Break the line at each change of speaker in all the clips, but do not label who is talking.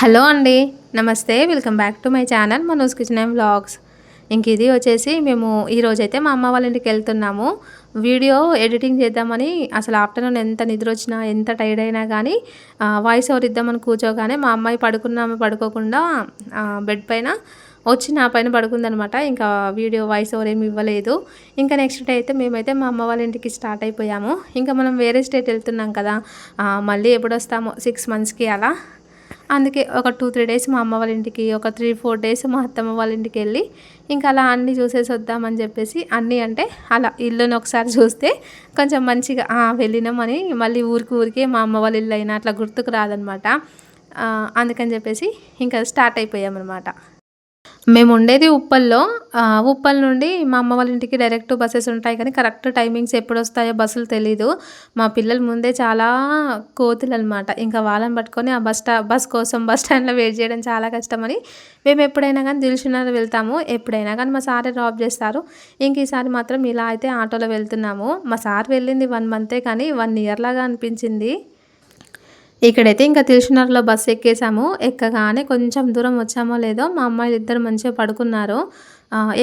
Hello అండి. నమస్తే. Welcome back to my channel Manoj kitchen and vlogs. ఇంక ఇది వచ్చేసి మేము ఈరోజు అయితే మా అమ్మ వాళ్ళ ఇంటికి వెళ్తున్నాము. వీడియో ఎడిటింగ్ చేద్దామని అసలు ఆఫ్టర్నూన్ ఎంత నిద్ర వచ్చినా ఎంత టైర్డ్ అయినా కానీ వాయిస్ ఓవర్ ఇద్దామని కూర్చోగానే మా అమ్మాయి పడుకున్నాము పడుకోకుండా బెడ్ పైన వచ్చి నా పైన పడుకుందనమాట. ఇంకా వీడియో వాయిస్ ఓవర్ ఏమి ఇవ్వలేదు. ఇంకా నెక్స్ట్ డే అయితే మేమైతే మా అమ్మ వాళ్ళ ఇంటికి స్టార్ట్ అయిపోయాము. ఇంకా మనం వేరే స్టేట్ వెళ్తున్నాం కదా. మళ్ళీ ఎప్పుడు వస్తామో సిక్స్ మంత్స్కి అలా. అందుకే ఒక టూ త్రీ డేస్ మా అమ్మ వాళ్ళ ఇంటికి ఒక త్రీ ఫోర్ డేస్ మా అత్తమ్మ వాళ్ళ ఇంటికి వెళ్ళి ఇంకా అలా అన్నీ చూసేసి వద్దామని చెప్పేసి అన్నీ అంటే అలా ఇల్లుని ఒకసారి చూస్తే కొంచెం మంచిగా వెళ్ళినామని మళ్ళీ ఊరికి ఊరికే మా అమ్మ వాళ్ళ ఇల్లు అయినా అట్లా గుర్తుకు రాదనమాట. అందుకని చెప్పేసి ఇంకా స్టార్ట్ అయిపోయామన్నమాట మేము ఉండేది ఉప్పల్లో ఉప్పల్ నుండి మా అమ్మ వాళ్ళ ఇంటికి డైరెక్ట్ బస్సెస్ ఉంటాయి కానీ కరెక్ట్ టైమింగ్స్ ఎప్పుడు వస్తాయో బస్సులు తెలీదు. మా పిల్లలు ముందే చాలా కోతులు అనమాట ఇంకా వాళ్ళని పట్టుకొని ఆ బస్ స్టా బస్ కోసం బస్ స్టాండ్లో వెయిట్ చేయడం చాలా కష్టమని మేము ఎప్పుడైనా కానీ దిల్చున్నారు వెళ్తాము. ఎప్పుడైనా కానీ మా సారే డ్రాప్ చేస్తారు. ఇంక ఈసారి మాత్రం ఇలా అయితే ఆటోలో వెళ్తున్నాము. మా సార్ వెళ్ళింది వన్ మంతే కానీ వన్ ఇయర్ లాగా అనిపించింది. ఇక్కడైతే ఇంకా తిరుచునర్లో బస్సు ఎక్కేసాము. ఎక్కగానే కొంచెం దూరం వచ్చామో లేదో మా అమ్మాయిలు ఇద్దరు మంచిగా పడుకున్నారు.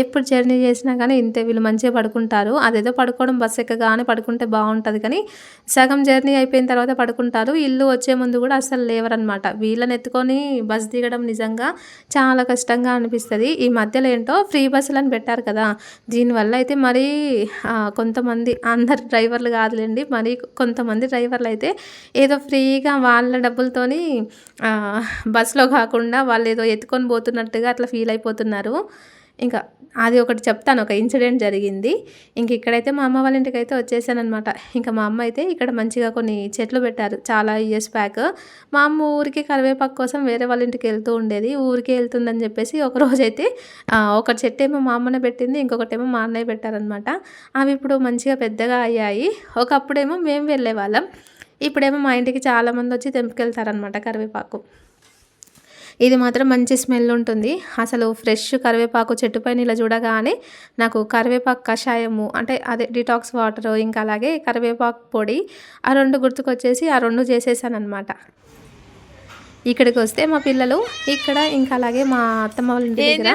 ఎప్పుడు జర్నీ చేసినా కానీ ఇంతే వీళ్ళు మంచిగా పడుకుంటారు. అదేదో పడుకోవడం బస్సు ఎక్కగానే పడుకుంటే బాగుంటుంది కానీ సగం జర్నీ అయిపోయిన తర్వాత పడుకుంటారు. ఇల్లు వచ్చే ముందు కూడా అసలు లేవరనమాట. వీళ్ళని ఎత్తుకొని బస్ దిగడం నిజంగా చాలా కష్టంగా అనిపిస్తుంది. ఈ మధ్యలో ఏంటో ఫ్రీ బస్సులను పెట్టారు కదా దీనివల్ల అయితే మరీ కొంతమంది అందరు డ్రైవర్లు కాదులేండి మరి కొంతమంది డ్రైవర్లు అయితే ఏదో ఫ్రీగా వాళ్ళ డబ్బులతోని బస్సులో కాకుండా వాళ్ళు ఏదో ఎత్తుకొని పోతున్నట్టుగా అట్లా ఫీల్ అయిపోతున్నారు. ఇంకా అది ఒకటి చెప్తాను ఒక ఇన్సిడెంట్ జరిగింది. ఇంక ఇక్కడైతే మా అమ్మ వాళ్ళ ఇంటికి అయితే వచ్చేసానమాట ఇంకా మా అమ్మ అయితే ఇక్కడ మంచిగా కొన్ని చెట్లు పెట్టారు చాలా ఇయర్స్ బ్యాక్ మా అమ్మ ఊరికి కరివేపాకు కోసం వేరే వాళ్ళ ఇంటికి వెళ్తూ ఉండేది. ఊరికే వెళ్తుందని చెప్పేసి ఒక అయితే ఒక చెట్టు ఏమో మా అమ్మనే పెట్టింది ఇంకొకటేమో మా అన్నయ్య పెట్టారనమాట అవి ఇప్పుడు మంచిగా పెద్దగా అయ్యాయి. ఒకప్పుడేమో మేము వెళ్ళే వాళ్ళం. ఇప్పుడేమో మా ఇంటికి చాలామంది వచ్చి తెంపుకెళ్తారనమాట కరివేపాకు. ఇది మాత్రం మంచి స్మెల్ ఉంటుంది. అసలు ఫ్రెష్ కరివేపాకు చెట్టు పైన ఇలా చూడగానే నాకు కరివేపాకు కషాయము అంటే అదే డిటాక్స్ వాటర్ ఇంకా అలాగే కరివేపాకు పొడి ఆ రెండు గుర్తుకొచ్చేసి ఆ రెండు చేసేసాను అనమాట ఇక్కడికి వస్తే మా పిల్లలు ఇక్కడ ఇంకా అలాగే మా అత్తమ్మ వాళ్ళ ఇంటి దగ్గర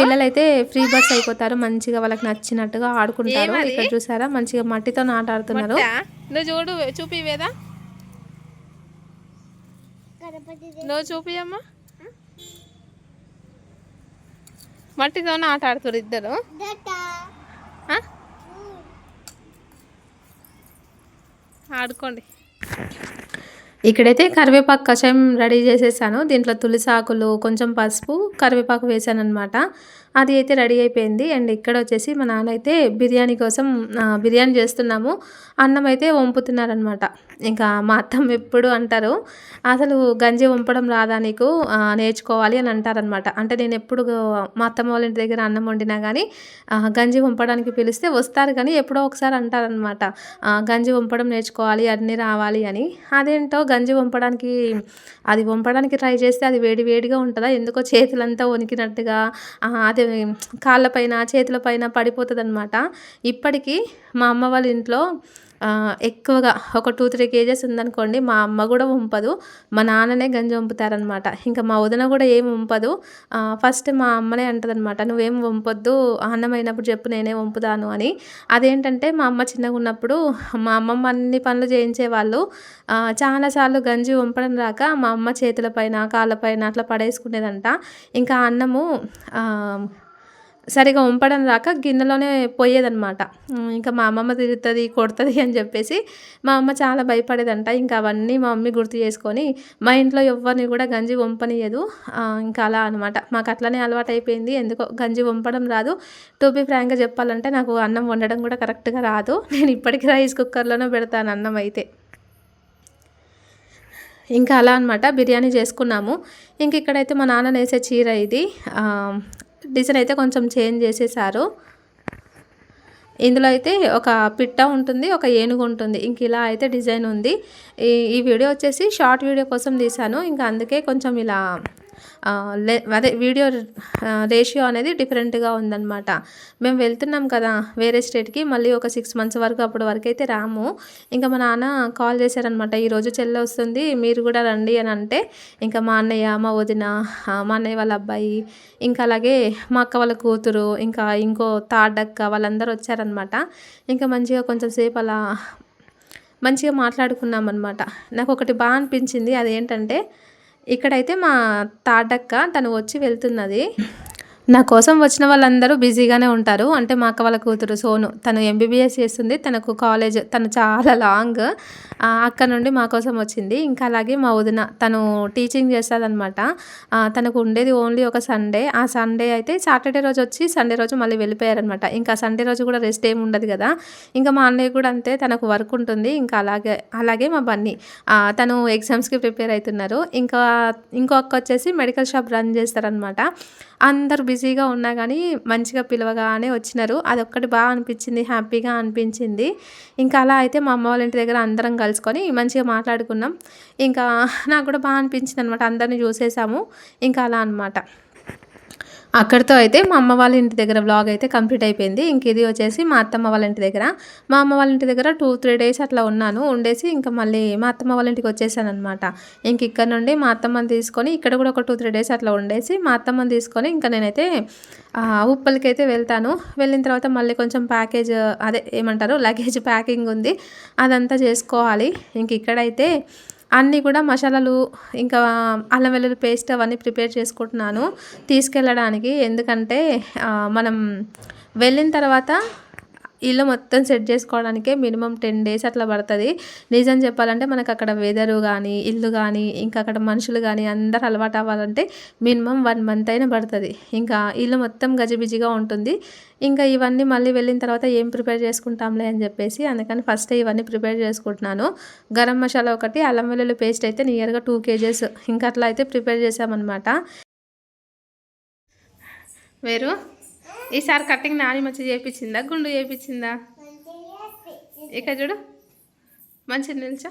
పిల్లలు అయితే ఫ్రీ బస్ అయిపోతారు. మంచిగా వాళ్ళకి నచ్చినట్టుగా ఆడుకుంటారు. ఇక్కడ చూసారా? మంచిగా మట్టితో ఆట ఆడుతున్నారు
నువ్వు చూడు చూపి వేదా నువ్వు చూపియమ్మా మట్టితోనే ఆట ఆడుతారు ఇద్దరు? ఆ? ఆడుకోండి.
ఇక్కడైతే కరివేపాకు కషాయం రెడీ చేసేసాను. దీంట్లో తులసాకులు కొంచెం పసుపు కరివేపాకు వేసాను అనమాట అది అయితే రెడీ అయిపోయింది. అండ్ ఇక్కడ వచ్చేసి మా నాన్న అయితే బిర్యానీ కోసం బిర్యానీ చేస్తున్నాము. అన్నం అయితే వంపుతున్నారనమాట ఇంకా మా అత్తమ్మ ఎప్పుడు అంటారు అసలు గంజి వంపడం రాదా నీకు? నేర్చుకోవాలి అని అంటారనమాట అంటే నేను ఎప్పుడు మా అత్తమ్మ వాళ్ళ ఇంటి దగ్గర అన్నం వండినా కానీ గంజి వంపడానికి పిలిస్తే వస్తారు కానీ ఎప్పుడో ఒకసారి అంటారనమాట గంజి వంపడం నేర్చుకోవాలి అన్నీ రావాలి అని. అదేంటో గంజి వంపడానికి అది వంపడానికి ట్రై చేస్తే అది వేడి వేడిగా ఉంటుందా? ఎందుకో చేతులంతా వణికినట్టుగా అది కాళ్ళపైన చేతులపైన పడిపోతుంది అనమాట ఇప్పటికీ మా అమ్మ వాళ్ళ ఇంట్లో ఎక్కువగా ఒక టూ త్రీ కేజెస్ ఉందనుకోండి మా అమ్మ కూడా వంపదు మా నాన్ననే గంజి వంపుతారనమాట. ఇంకా మా వదిన కూడా ఏం వంపదు. ఫస్ట్ మా అమ్మనే అంటదనమాట నువ్వేం వంపొద్దు అన్నం అయినప్పుడు చెప్పు నేనే వంపుతాను అని. అదేంటంటే మా అమ్మ చిన్నగా ఉన్నప్పుడు మా అమ్మమ్మ అన్ని పనులు చేయించేవాళ్ళు. వాళ్ళు చాలాసార్లు గంజి వంపడం రాక మా అమ్మ చేతులపైన కాళ్ళపైన అట్లా పడేసుకునేదంట. ఇంకా అన్నము సరిగా వంపడం రాక గిన్నెలోనే పోయేదనమాట ఇంకా మా అమ్మమ్మ తిరుగుతుంది కొడుతుంది అని చెప్పేసి మా అమ్మ చాలా భయపడేదంట. ఇంకా అవన్నీ మా మమ్మీ గుర్తు చేసుకొని మా ఇంట్లో ఎవరిని కూడా గంజి వంపనియదు. ఇంకా అలా అనమాట మాకు అట్లనే అలవాటు అయిపోయింది ఎందుకో గంజి వంపడం రాదు. టు బి ఫ్రాంక్గా చెప్పాలంటే నాకు అన్నం వండడం కూడా కరెక్ట్గా రాదు. నేను ఇప్పటికీ రైస్ కుక్కర్లోనే పెడతాను అన్నం అయితే. ఇంకా అలా అనమాట బిర్యానీ చేసుకున్నాము. ఇంక ఇక్కడైతే మా నాన్న వేసే చీర ఇది. డిజైన్ అయితే కొంచెం చేంజ్ చేసేసారు. ఇందులో అయితే ఒక పిట్ట ఉంటుంది ఒక ఏనుగు ఉంటుంది. ఇంక ఇలా అయితే డిజైన్ ఉంది. ఈ ఈ వీడియో వచ్చేసి షార్ట్ వీడియో కోసం తీశాను. ఇంకా అందుకే కొంచెం ఇలా అదే వీడియో రేషియో అనేది డిఫరెంట్గా ఉందన్నమాట. మేము వెళ్తున్నాం కదా వేరే స్టేట్కి మళ్ళీ ఒక సిక్స్ మంత్స్ వరకు అప్పటి వరకు అయితే రాము. ఇంకా మా నాన్న కాల్ చేశారనమాట ఈరోజు చెల్లె వస్తుంది మీరు కూడా రండి అని అంటే ఇంకా మా అన్నయ్య మా వదిన మా అన్నయ్య వాళ్ళ అబ్బాయి ఇంకా అలాగే మా అక్క వాళ్ళ కూతురు ఇంకా ఇంకో తాడక్క వాళ్ళందరూ వచ్చారనమాట ఇంకా మంచిగా కొంచెం సేపు అలా మంచిగా మాట్లాడుకున్నాం అనమాట నాకు ఒకటి బాగా అనిపించింది అదేంటంటే ఇక్కడైతే మా తాటక్క తను వచ్చి వెళ్తున్నది. నా కోసం వచ్చిన వాళ్ళందరూ బిజీగానే ఉంటారు. అంటే మా అక్క వాళ్ళ కూతురు సోను తను ఎంబీబీఎస్ చేస్తుంది. తనకు కాలేజ్ తను చాలా లాంగ్ ఆ, అక్కడ నుండి మా కోసం వచ్చింది. ఇంకా అలాగే మా వదిన తను టీచింగ్ చేస్తుందనమాట తనకు ఉండేది ఓన్లీ ఒక సండే ఆ సండే అయితే సాటర్డే రోజు వచ్చి సండే రోజు మళ్ళీ వెళ్ళిపోయారనమాట ఇంకా సండే రోజు కూడా రెస్ట్ ఏమి ఉండదు కదా. ఇంకా మా అన్నయ్య కూడా అంతే తనకు వర్క్ ఉంటుంది. ఇంకా అలాగే అలాగే మా బన్నీ. తను ఎగ్జామ్స్కి ప్రిపేర్ అవుతున్నారు. ఇంకా ఇంకో అక్క వచ్చేసి మెడికల్ షాప్ రన్ చేస్తారనమాట అందరూ బిజీగా ఉన్నా కానీ మంచిగా పిలవగానే వచ్చినారు. అదొక్కటి బాగా అనిపించింది హ్యాపీగా అనిపించింది. ఇంకా అలా అయితే మా అమ్మ వాళ్ళ ఇంటి దగ్గర అందరం కలుసుకొని మంచిగా మాట్లాడుకున్నాం. ఇంకా నాకు కూడా బాగా అనిపించింది అనమాట అందరిని చూసేసాము. ఇంకా అలా అనమాట అక్కడితో అయితే మా అమ్మ వాళ్ళ ఇంటి దగ్గర వ్లాగ్ అయితే కంప్లీట్ అయిపోయింది. ఇంక ఇది వచ్చేసి మా అత్తమ్మ వాళ్ళ ఇంటి దగ్గర. మా అమ్మ వాళ్ళ ఇంటి దగ్గర టూ త్రీ డేస్ అట్లా ఉన్నాను. ఉండేసి ఇంకా మళ్ళీ మా అత్తమ్మ వాళ్ళ ఇంటికి వచ్చేసాను అనమాట ఇంక ఇక్కడ నుండి మా అత్తమ్మని తీసుకొని ఇక్కడ కూడా ఒక టూ త్రీ డేస్ అట్లా ఉండేసి మా అత్తమ్మని తీసుకొని ఇంకా నేనైతే ఆ, అయితే వెళ్తాను. వెళ్ళిన తర్వాత మళ్ళీ కొంచెం ప్యాకేజ్ అదే ఏమంటారు లగేజ్ ప్యాకింగ్ ఉంది. అదంతా చేసుకోవాలి. ఇంక ఇక్కడైతే అన్నీ కూడా మసాలాలు ఇంకా అల్లం వెల్లుల్లి పేస్ట్ అవన్నీ ప్రిపేర్ చేసుకుంటున్నాను. తీసుకెళ్ళడానికి ఎందుకంటే మనం వెళ్ళిన తర్వాత ఇల్లు మొత్తం సెట్ చేసుకోవడానికే మినిమం టెన్ డేస్ అట్లా పడుతుంది. నిజం చెప్పాలంటే మనకు అక్కడ వెదరు కానీ ఇల్లు కానీ ఇంకా అక్కడ మనుషులు కానీ అందరు అలవాటు అవ్వాలంటే మినిమం వన్ మంత్ అయినా పడుతుంది. ఇంకా ఇల్లు మొత్తం గజిబిజిగా ఉంటుంది. ఇంకా ఇవన్నీ మళ్ళీ వెళ్ళిన తర్వాత ఏం ప్రిపేర్ చేసుకుంటాంలే అని చెప్పేసి అందుకని ఫస్ట్ ఇవన్నీ ప్రిపేర్ చేసుకుంటున్నాను. గరం మసాలా ఒకటి అల్లం వెల్లుల్లి పేస్ట్ అయితే నియర్గా టూ కేజెస్. ఇంకా అట్లా అయితే ప్రిపేర్ చేసామన్నమాట
వేరు? ఈసారి కటింగ్ నాని మంచి చేయించిందా గుండు చేయించిందా ఇక చూడు. మంచి నిల్చా.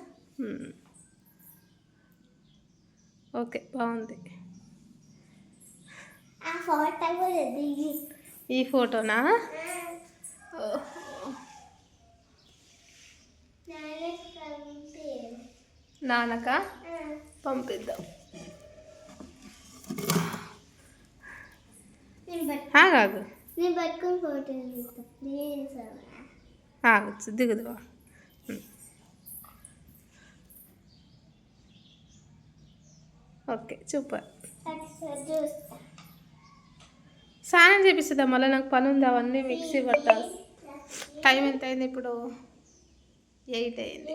ఓకే బాగుంది. ఈ ఫోటోనా? నాన్నక పంపిద్దాం. ఆగాగు
నేను పట్టుకుని ఫోటో తీస్తా ప్లీజ్
ఆగచ్చు దిగుదువా ఓకే సూపర్. స్నానం చేపిస్తుందా? మళ్ళీ నాకు పని ఉంది అవన్నీ మిక్సీ పట్టాలి టైం ఎంత అయింది ఇప్పుడు? ఎయిట్ అయింది.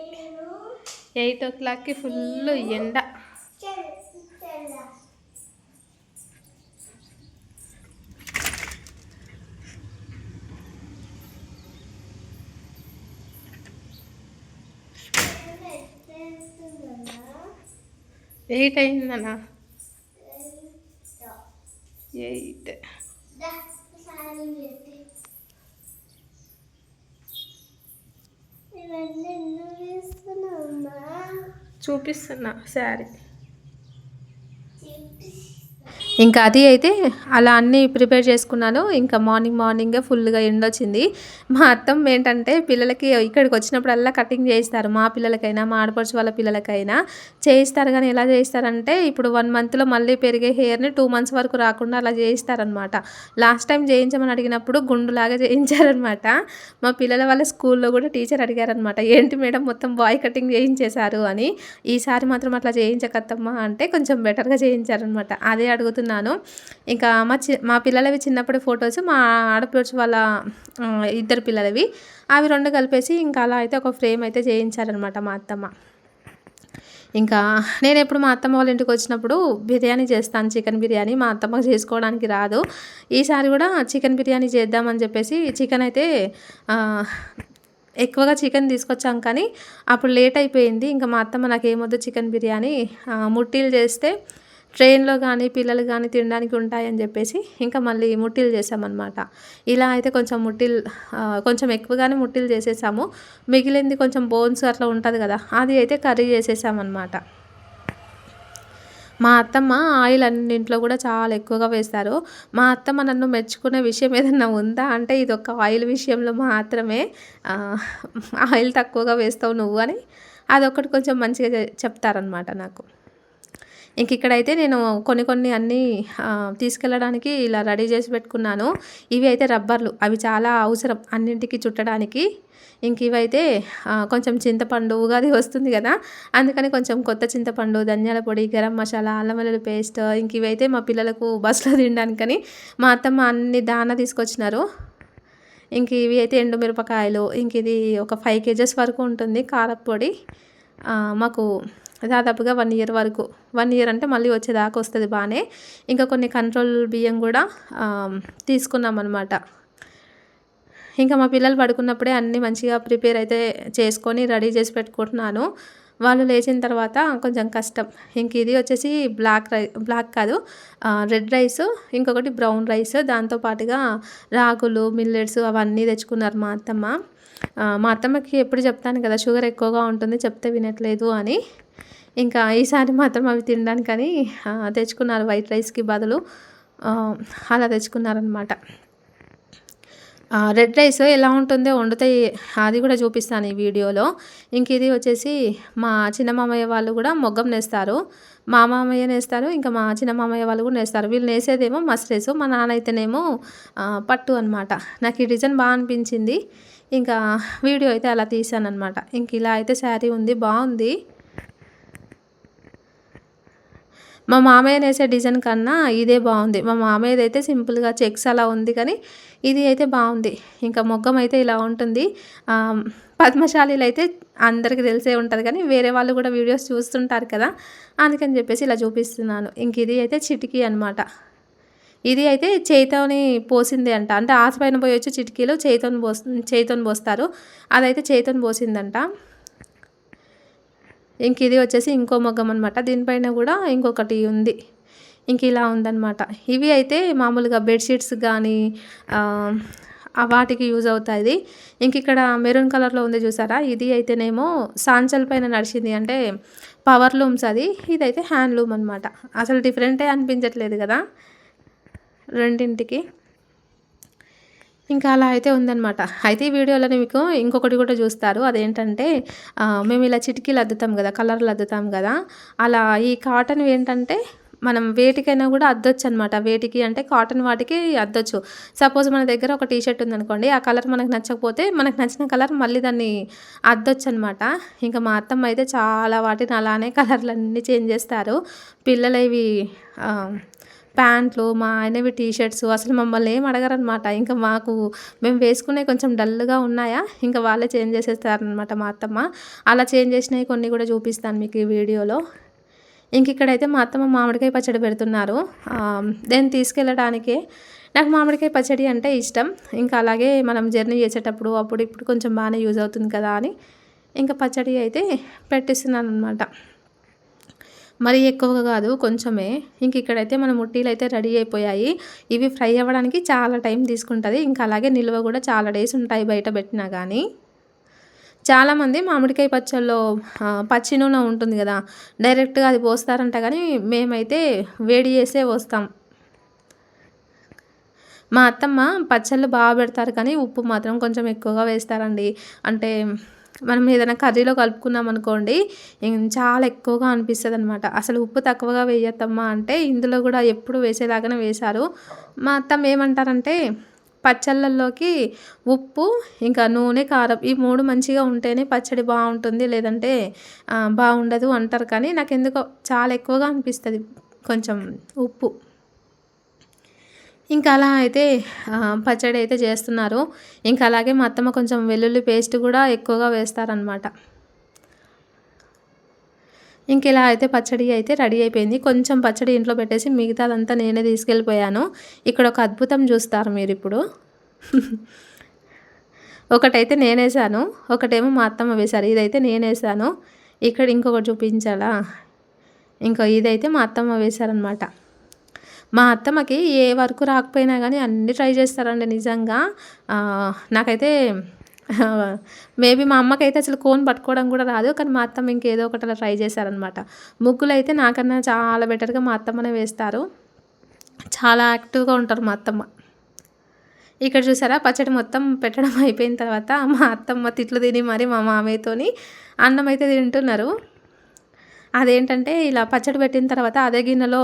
ఎయిట్ ఓ క్లాక్కి ఫుల్ ఎండ. ఎయిట్ అయిందన్నా? ఎయిట్.
చూపిస్తున్నా శారీ. ఇంకా అది అయితే అలా అన్నీ ప్రిపేర్ చేసుకున్నాను. ఇంకా మార్నింగ్ మార్నింగే ఫుల్గా ఎండొచ్చింది. మా అత్తమ్మ ఏంటంటే పిల్లలకి ఇక్కడికి వచ్చినప్పుడల్లా కటింగ్ చేయిస్తారు. మా పిల్లలకైనా మా ఆడపడుచు వాళ్ళ పిల్లలకైనా చేయిస్తారు. కానీ ఎలా చేయిస్తారంటే ఇప్పుడు వన్ మంత్లో మళ్ళీ పెరిగే హెయిర్ని టూ మంత్స్ వరకు రాకుండా అలా చేయిస్తారనమాట లాస్ట్ టైం చేయించమని అడిగినప్పుడు గుండులాగా చేయించారనమాట మా పిల్లల వాళ్ళ స్కూల్లో కూడా టీచర్ అడిగారనమాట ఏంటి మేడం మొత్తం బాయ్ కటింగ్ చేయించేశారు అని. ఈసారి మాత్రం అట్లా చేయించకత్తమ్మా అంటే కొంచెం బెటర్గా చేయించారనమాట అదే చేస్తున్నాను. ఇంకా మా చి మా పిల్లలవి చిన్నప్పటి ఫొటోస్ మా ఆడపడుచు వాళ్ళ ఇద్దరు పిల్లలవి. అవి రెండు కలిపేసి ఇంకా అలా అయితే ఒక ఫ్రేమ్ అయితే చేయించారనమాట మా అత్తమ్మ. ఇంకా నేను ఎప్పుడు మా అత్తమ్మ వాళ్ళ ఇంటికి వచ్చినప్పుడు బిర్యానీ చేస్తాను చికెన్ బిర్యానీ. మా అత్తమ్మకు చేసుకోవడానికి రాదు. ఈసారి కూడా చికెన్ బిర్యానీ చేద్దామని చెప్పేసి చికెన్ అయితే ఎక్కువగా చికెన్ తీసుకొచ్చాం కానీ అప్పుడు లేట్ అయిపోయింది. ఇంకా మా అత్తమ్మ నాకు ఏమొద్దు చికెన్ బిర్యానీ. ముట్టీలు చేస్తే ట్రైన్లో కానీ పిల్లలు కానీ తినడానికి ఉంటాయని చెప్పేసి ఇంకా మళ్ళీ ముట్టీలు చేసామన్నమాట ఇలా అయితే కొంచెం ముట్టిల్ కొంచెం ఎక్కువగానే ముట్టిలు చేసేసాము. మిగిలింది కొంచెం బోన్స్ అట్లా ఉంటుంది కదా అది అయితే కర్రీ చేసేసామన్నమాట. మా అత్తమ్మ ఆయిల్ అన్నింట్లో కూడా చాలా ఎక్కువగా వేస్తారు. మా అత్తమ్మ నన్ను మెచ్చుకునే విషయం ఏదన్నా ఉందా అంటే ఇది ఒక ఆయిల్ విషయంలో మాత్రమే ఆయిల్ తక్కువగా వేస్తావు నువ్వు అని అదొకటి కొంచెం మంచిగా చెప్తారనమాట నాకు. ఇంక ఇక్కడైతే నేను కొన్ని కొన్ని అన్నీ తీసుకెళ్ళడానికి ఇలా రెడీ చేసి పెట్టుకున్నాను. ఇవి అయితే రబ్బర్లు. అవి చాలా అవసరం అన్నింటికి చుట్టడానికి. ఇంక ఇవైతే కొంచెం చింతపండు ఉగాది వస్తుంది కదా అందుకని కొంచెం కొత్త చింతపండు ధనియాల పొడి గరం మసాలా అల్లం వెల్లుల్లి పేస్ట్ ఇంక ఇవైతే మా పిల్లలకు బస్సులో తినడానికని మా అత్తమ్మ అన్ని దాన తీసుకొచ్చినారు. ఇంక ఇవి అయితే ఎండు మిరపకాయలు ఇంక ఇది ఒక ఫైవ్ కేజెస్ వరకు ఉంటుంది కారప్పొడి మాకు దాదాపుగా వన్ ఇయర్ వరకు. వన్ ఇయర్ అంటే మళ్ళీ వచ్చేదాకా వస్తుంది బాగానే ఇంకా కొన్ని కంట్రోల్ బియ్యం కూడా తీసుకున్నాం అనమాట ఇంకా మా పిల్లలు పడుకున్నప్పుడే అన్నీ మంచిగా ప్రిపేర్ అయితే చేసుకొని రెడీ చేసి పెట్టుకుంటున్నాను. వాళ్ళు లేచిన తర్వాత కొంచెం కష్టం. ఇంక ఇది వచ్చేసి బ్లాక్ రై బ్లాక్ కాదు రెడ్ రైస్ ఇంకొకటి బ్రౌన్ రైస్. దాంతో పాటుగా రాగులు మిల్లెట్స్ అవన్నీ తెచ్చుకున్నారు మా అత్తమ్మ. మా అత్తమ్మకి ఎప్పుడు చెప్తాను కదా షుగర్ ఎక్కువగా ఉంటుంది చెప్తే వినట్లేదు అని. ఇంకా ఈసారి మాత్రం అవి తినడానికని తెచ్చుకున్నారు వైట్ రైస్కి బదులు అలా తెచ్చుకున్నారనమాట రెడ్ రైస్ ఎలా ఉంటుందో వండుతాయి అది కూడా చూపిస్తాను ఈ వీడియోలో. ఇంక ఇది వచ్చేసి మా చిన్న మామయ్య వాళ్ళు కూడా మొగ్గం నేస్తారు. మా మామయ్య నేస్తారు ఇంకా మా చిన్న మామయ్య వాళ్ళు కూడా నేస్తారు. వీళ్ళు నేసేదేమో మస్ట్రేస్ మా నాన్న అయితేనేమో పట్టు అనమాట నాకు ఈ డిజైన్ బాగా అనిపించింది. ఇంకా వీడియో అయితే అలా తీసాను అనమాట ఇంక ఇలా అయితే శారీ ఉంది బాగుంది. మా మామయ్య వేసే డిజైన్ కన్నా ఇదే బాగుంది. మా మామయ్యది అయితే సింపుల్గా చెక్స్ అలా ఉంది కానీ ఇది అయితే బాగుంది. ఇంకా మొగ్గం అయితే ఇలా ఉంటుంది. పద్మశాలీలు అయితే అందరికీ తెలిసే ఉంటుంది కానీ వేరే వాళ్ళు కూడా వీడియోస్ చూస్తుంటారు కదా అందుకని చెప్పేసి ఇలా చూపిస్తున్నాను. ఇంక ఇది అయితే చిటికీ అనమాట ఇది అయితే చేయితోని పోసింది అంట. అంటే ఆశ పైన పోయి వచ్చి చిటికీలో చేయితోని పోస్ చేయితోని పోస్తారు. అదైతే చేయితోని పోసిందంట. ఇంక ఇది వచ్చేసి ఇంకో మగ్గం అనమాట దీనిపైన కూడా ఇంకొకటి ఉంది. ఇంక ఇలా ఉందన్నమాట. ఇవి అయితే మామూలుగా బెడ్షీట్స్ కానీ వాటికి యూజ్ అవుతుంది ఇంక ఇక్కడ మెరూన్ కలర్లో ఉంది చూసారా? ఇది అయితేనేమో సాంచల్ పైన నడిచింది. అంటే పవర్ లూమ్స్ అది. ఇదైతే హ్యాండ్లూమ్ అనమాట అసలు డిఫరెంటే అనిపించట్లేదు కదా? రెండింటికి. ఇంకా అలా అయితే ఉందన్నమాట. అయితే ఈ వీడియోలోనే మీకు ఇంకొకటి కూడా చూస్తారు. అదేంటంటే మేము ఇలా చిటికీలు అద్దుతాం కదా కలర్లు అద్దుతాం కదా అలా ఈ కాటన్ ఏంటంటే మనం వేటికైనా కూడా అద్దొచ్చు అనమాట వేటికి అంటే కాటన్ వాటికి అద్దొచ్చు. సపోజ్ మన దగ్గర ఒక టీ షర్ట్ ఉందనుకోండి ఆ కలర్ మనకు నచ్చకపోతే మనకు నచ్చిన కలర్ మళ్ళీ దాన్ని అద్దొచ్చు అనమాట ఇంకా మా అత్తమ్మ అయితే చాలా వాటిని అలానే కలర్లు అన్నీ చేంజ్ చేస్తారు. పిల్లలు ఇవి ప్యాంట్లు మా ఆయనవి టీ షర్ట్స్ అసలు మమ్మల్ని ఏం అడగరనమాట. ఇంకా మాకు మేము వేసుకునే కొంచెం డల్గా ఉన్నాయా? ఇంకా వాళ్ళే చేంజ్ చేసేస్తారనమాట మా అత్తమ్మ. అలా చేంజ్ చేసినవి కొన్ని కూడా చూపిస్తాను మీకు ఈ వీడియోలో. ఇంక ఇక్కడైతే మా అత్తమ్మ మామిడికాయ పచ్చడి పెడుతున్నారు. నేను తీసుకెళ్ళడానికే. నాకు మామిడికాయ పచ్చడి అంటే ఇష్టం. ఇంకా అలాగే మనం జర్నీ చేసేటప్పుడు అప్పుడు ఇప్పుడు కొంచెం బాగానే యూజ్ అవుతుంది కదా అని. ఇంకా పచ్చడి అయితే పెట్టిస్తున్నాను అనమాట మరి ఎక్కువగా కాదు కొంచెమే. ఇంక ఇక్కడైతే మన ముట్టీలు అయితే రెడీ అయిపోయాయి. ఇవి ఫ్రై అవ్వడానికి చాలా టైం తీసుకుంటుంది. ఇంకా అలాగే నిల్వ కూడా చాలా డేస్ ఉంటాయి బయట పెట్టినా కానీ చాలామంది మామిడికాయ పచ్చళ్ళలో పచ్చి నూనె ఉంటుంది కదా డైరెక్ట్గా అది పోస్తారంట కానీ మేమైతే వేడి చేసే పోస్తాం. మా అత్తమ్మ పచ్చళ్ళు బాగా పెడతారు కానీ ఉప్పు మాత్రం కొంచెం ఎక్కువగా వేస్తారండి. అంటే మనం ఏదైనా కర్రీలో కలుపుకున్నాం అనుకోండి చాలా ఎక్కువగా అనిపిస్తుంది అనమాట అసలు ఉప్పు తక్కువగా వేయత్తమ్మా అంటే ఇందులో కూడా ఎప్పుడు వేసేలాగానే వేశారు. మా అత్తమ్మ ఏమంటారంటే పచ్చళ్ళల్లోకి ఉప్పు ఇంకా నూనె కారం ఈ మూడు మంచిగా ఉంటేనే పచ్చడి బాగుంటుంది లేదంటే బాగుండదు అంటారు. కానీ నాకు ఎందుకో చాలా ఎక్కువగా అనిపిస్తుంది కొంచెం ఉప్పు. ఇంకా అలా అయితే పచ్చడి అయితే చేస్తున్నారు. ఇంకా అలాగే మా అత్తమ్మ కొంచెం వెల్లుల్లి పేస్ట్ కూడా ఎక్కువగా వేస్తారనమాట ఇంక ఇలా అయితే పచ్చడి అయితే రెడీ అయిపోయింది. కొంచెం పచ్చడి ఇంట్లో పెట్టేసి మిగతాదంతా నేనే తీసుకెళ్ళిపోయాను. ఇక్కడ ఒక అద్భుతం చూస్తారు మీరు ఇప్పుడు ఒకటైతే నేనేసాను. ఒకటేమో మా అత్తమ్మ వేశారు. ఇదైతే నేనేసాను. ఇక్కడ ఇంకొకటి చూపించాలా? ఇంకో ఇదైతే మా అత్తమ్మ వేశారనమాట మా అత్తమ్మకి ఏ వర్క్ రాకపోయినా కానీ అన్నీ ట్రై చేస్తారండి నిజంగా. నాకైతే మేబీ మా అమ్మకైతే అసలు కోన్ పట్టుకోవడం కూడా రాదు కానీ మా అత్తమ్మ ఇంకేదో ఒకటి అలా ట్రై చేశారనమాట ముగ్గులు అయితే నాకన్నా చాలా బెటర్గా మా అత్తమ్మనే వేస్తారు. చాలా యాక్టివ్గా ఉంటారు మా అత్తమ్మ. ఇక్కడ చూసారా పచ్చడి మొత్తం పెట్టడం అయిపోయిన తర్వాత మా అత్తమ్మ తిట్లు తిని మరి మా మామయ్యతోని అన్నం అయితే తింటున్నారు. అదేంటంటే ఇలా పచ్చడి పెట్టిన తర్వాత అదే గిన్నెలో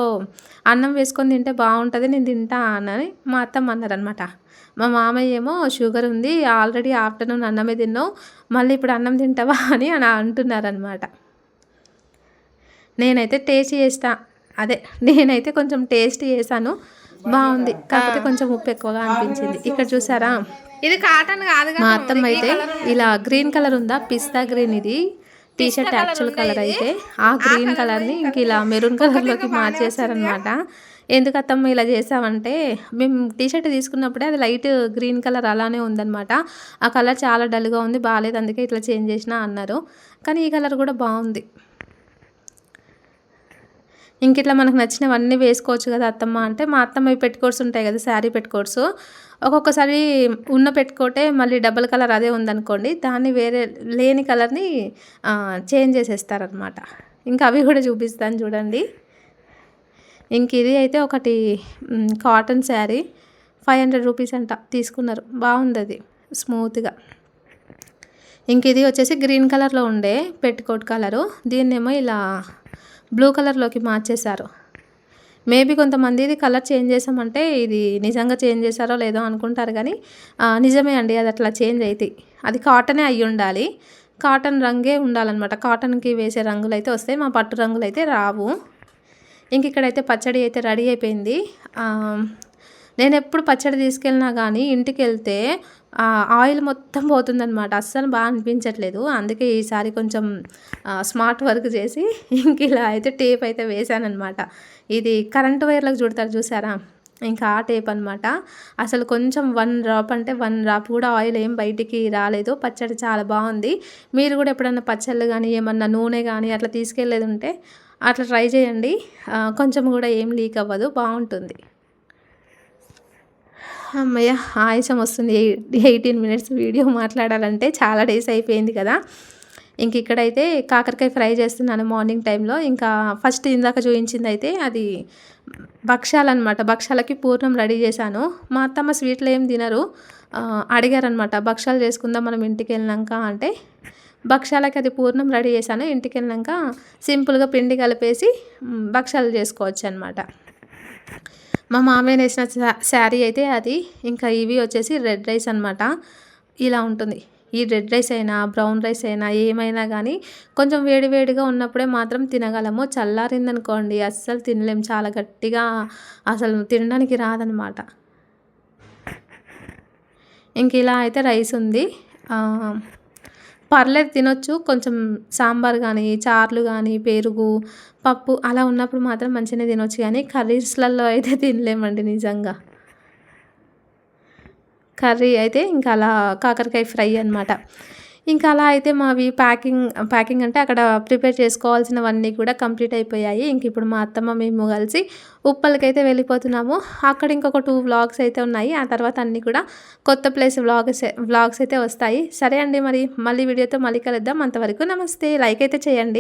అన్నం వేసుకొని తింటే బాగుంటుంది నేను తింటా అని మా అత్తమ్మ అన్నారనమాట మా మామయ్య ఏమో షుగర్ ఉంది ఆల్రెడీ ఆఫ్టర్నూన్ అన్నమే తిన్నావు మళ్ళీ ఇప్పుడు అన్నం తింటావా అని అని అంటున్నారనమాట నేనైతే టేస్ట్ చేస్తా అదే నేనైతే కొంచెం టేస్ట్ చేశాను బాగుంది కాకపోతే కొంచెం ఉప్పు ఎక్కువగా అనిపించింది. ఇక్కడ చూసారా?
ఇది కాటన్ కాదు
మా అత్తమ్మ అయితే ఇలా గ్రీన్ కలర్ ఉందా? పిస్తా గ్రీన్ ఇది. టీ షర్ట్ యాక్చువల్ కలర్ అయితే ఆ గ్రీన్ కలర్ని ఇంక ఇలా మెరూన్ కలర్లోకి మార్చేశారనమాట ఎందుకు అత్తమ్మ ఇలా చేసామంటే మేము టీ షర్ట్ తీసుకున్నప్పుడే అది లైట్ గ్రీన్ కలర్ అలానే ఉందన్నమాట. ఆ కలర్ చాలా డల్గా ఉంది బాగాలేదు అందుకే ఇట్లా చేంజ్ చేసిన అన్నారు. కానీ ఈ కలర్ కూడా బాగుంది. ఇంక ఇట్లా మనకు నచ్చినవన్నీ వేసుకోవచ్చు కదా అత్తమ్మ అంటే మా అత్తమ్మ ఇవి పెట్టుకోట్స్ ఉంటాయి కదా శారీ పెట్టుకోట్స్ ఒక్కొక్కసారి ఉన్న పెట్టుకోటే మళ్ళీ డబల్ కలర్ అదే ఉందనుకోండి దాన్ని వేరే లేని కలర్ని చేంజ్ చేసేస్తారనమాట ఇంకా అవి కూడా చూపిస్తాను చూడండి. ఇంక ఇది అయితే ఒకటి cotton sari five hundred rupees అంట తీసుకున్నారు. బాగుంది అది స్మూత్గా. ఇంక ఇది వచ్చేసి గ్రీన్ కలర్లో ఉండే పెట్టుకోట్ కలరు. దీన్నేమో ఇలా బ్లూ కలర్లోకి మార్చేశారు. మేబీ కొంతమంది ఇది కలర్ చేంజ్ చేసామంటే ఇది నిజంగా చేంజ్ చేశారో లేదో అనుకుంటారు కానీ నిజమే అండి అది అట్లా చేంజ్ అవుతాయి అది కాటనే అయ్యి ఉండాలి. కాటన్ రంగే ఉండాలన్నమాట. కాటన్కి వేసే రంగులు అయితే వస్తాయి మా పట్టు రంగులు అయితే రావు. ఇంక ఇక్కడైతే పచ్చడి అయితే రెడీ అయిపోయింది. నేను ఎప్పుడు పచ్చడి తీసుకెళ్ళినా కానీ ఇంటికి వెళ్తే ఆయిల్ మొత్తం పోతుందనమాట అస్సలు బాగా అనిపించట్లేదు. అందుకే ఈసారి కొంచెం స్మార్ట్ వర్క్ చేసి ఇంక ఇలా అయితే టేప్ అయితే వేశానమాట ఇది కరెంట్ వైర్లకు చుడతారు చూసారా? ఇంకా ఆ టేప్ అనమాట అసలు కొంచెం వన్ డ్రాప్ అంటే వన్ డ్రాప్ కూడా ఆయిల్ ఏం బయటికి రాలేదు. పచ్చడి చాలా బాగుంది. మీరు కూడా ఎప్పుడన్నా పచ్చళ్ళు కానీ ఏమన్నా నూనె కానీ అట్లా తీసుకెళ్ళేది ఉంటే అట్లా ట్రై చేయండి. కొంచెం కూడా ఏం లీక్ అవ్వదు. బాగుంటుంది. అమ్మయ్య ఆయుషం వస్తుంది. ఎయిటీన్ మినిట్స్ వీడియో మాట్లాడాలంటే చాలా డేస్ అయిపోయింది కదా. ఇంక ఇక్కడైతే కాకరకాయ ఫ్రై చేస్తున్నాను మార్నింగ్ టైంలో. ఇంకా ఫస్ట్ ఇందాక చూపించింది అయితే అది భక్షాలు అనమాట భక్షాలకి పూర్ణం రెడీ చేశాను. మా అత్తమ్మ స్వీట్లు ఏం తినరు. అడిగారనమాట భక్షాలు చేసుకుందాం మనం ఇంటికి వెళ్ళినాక అంటే భక్షాలకి అది పూర్ణం రెడీ చేశాను ఇంటికి వెళ్ళినాక సింపుల్గా పిండి కలిపేసి భక్ష్యాలు భక్షాలు చేసుకోవచ్చు అనమాట మా మామయ్య నేసిన శారీ అయితే అది ఇంకా ఇవి వచ్చేసి రెడ్ రైస్ అనమాట ఇలా ఉంటుంది. ఈ రెడ్ రైస్ అయినా బ్రౌన్ రైస్ అయినా ఏమైనా కానీ కొంచెం వేడి వేడిగా ఉన్నప్పుడే మాత్రం తినగలము. చల్లారిందనుకోండి అస్సలు తినలేము చాలా గట్టిగా అసలు తినడానికి రాదనమాట ఇంక ఇలా అయితే రైస్ ఉంది. పర్లేదు తినొచ్చు. కొంచెం సాంబార్ కానీ చార్లు కానీ పెరుగు పప్పు అలా ఉన్నప్పుడు మాత్రం మంచిగానే తినొచ్చు. కానీ కర్రీస్లలో అయితే తినలేమండి నిజంగా. కర్రీ అయితే ఇంకా అలా కాకరకాయ ఫ్రై అనమాట ఇంకా అలా అయితే మావి ప్యాకింగ్ ప్యాకింగ్ అంటే అక్కడ ప్రిపేర్ చేసుకోవాల్సినవన్నీ కూడా కంప్లీట్ అయిపోయాయి. ఇంక ఇప్పుడు మా అత్తమ్మ మేము కలిసి ఉప్పలకైతే వెళ్ళిపోతున్నాము. అక్కడ ఇంకొక టూ వ్లాగ్స్ అయితే ఉన్నాయి. ఆ తర్వాత అన్నీ కూడా కొత్త ప్లేస్ వ్లాగ్స్ వ్లాగ్స్ అయితే వస్తాయి. సరే అండి మరి మళ్ళీ వీడియోతో మళ్ళీ కలుద్దాం. అంతవరకు నమస్తే. లైక్ అయితే చేయండి.